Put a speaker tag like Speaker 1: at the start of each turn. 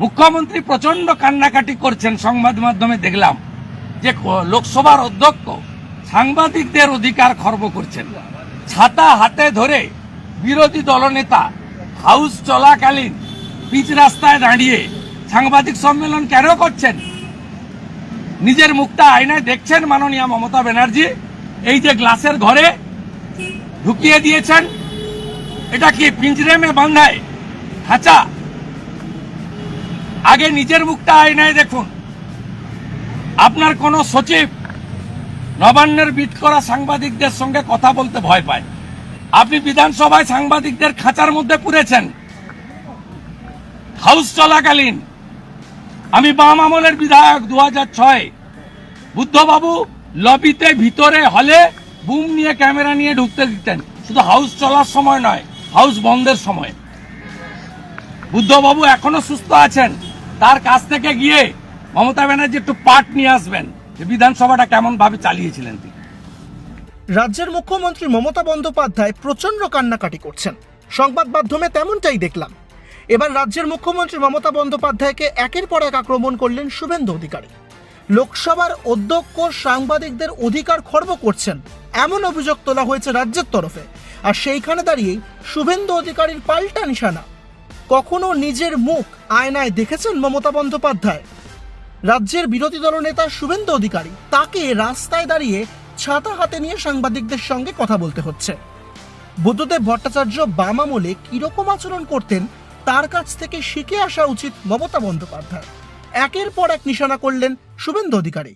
Speaker 1: মুখ্যমন্ত্রী প্রচণ্ড কান্নাকাটি করছেন সংবাদ মাধ্যমে দেখলাম যে লোকসভার অধ্যক্ষ সাংবাদিকদের অধিকার খর্ব করছেন। ছাতা হাতে ধরে বিরোধী দলনেতা হাউস চলাকালীন পিচ রাস্তায় দাঁড়িয়ে সাংবাদিক সম্মেলন কেন করছেন? নিজের মুখটা আয়নায় দেখছেন মাননীয় মমতা ব্যানার্জি, এই যে গ্লাসের ঘরে ঢুকিয়ে দিয়েছেন, এটা কি পিঞ্জরে মে বান্ধায় খাঁচা আগে নিজের মুখটা আয়নায় দেখুন। আপনার কোন সচিব নবান্নের বিট করা সাংবাদিকদের সঙ্গে কথা বলতে ভয় পায়। আপনি বিধানসভায় সাংবাদিকদের খাঁচার মধ্যে পুরেছেন। হাউস চলাকালীন। আমি বাম আমলের বিধায়ক দু হাজার ছয়। বুদ্ধবাবু লবিতে ভিতরে হলে বুম নিয়ে ক্যামেরা নিয়ে ঢুকতে দিতেন। শুধু হাউস চলার সময় নয়, হাউস বন্ধের সময়। বুদ্ধবাবু এখনও সুস্থ আছেন। তার কাছ থেকে গিয়ে মমতা ব্যানার্জি একটু পাঠ নিয়ে আসবেন যে বিধানসভাটা কেমন ভাবে চালিয়েছিলেন তিনি।
Speaker 2: রাজ্যের মুখ্যমন্ত্রী মমতা বন্দ্যোপাধ্যায় প্রচণ্ড কান্নাকাটি করছেন। সংবাদ মাধ্যমে তেমনটাই দেখলাম। এবার রাজ্যের মুখ্যমন্ত্রী মমতা বন্দ্যোপাধ্যায়কে একের পর এক আক্রমণ করলেন শুভেন্দু অধিকারী। লোকসভার অধ্যক্ষ সাংবাদিকদের অধিকার খর্ব করছেন, এমন অভিযোগ তোলা হয়েছে রাজ্যের তরফে। আর সেইখানে দাঁড়িয়ে শুভেন্দু অধিকারীর পাল্টা নিশানা। কখনো নিজের মুখ আয়নায় দেখেছেন মমতা বন্দ্যোপাধ্যায়? রাজ্যের বিরোধী দলনেতা শুভেন্দু অধিকারী, তাকে রাস্তায় দাঁড়িয়ে ছাতা হাতে নিয়ে সাংবাদিকদের সঙ্গে কথা বলতে হচ্ছে। বুদ্ধদেব ভট্টাচার্য বাম আমলে কীরকম আচরণ করতেন, তার কাছ থেকে শিখে আসা উচিত মমতা বন্দ্যোপাধ্যায়। একের পর এক নিশানা করলেন শুভেন্দু অধিকারী।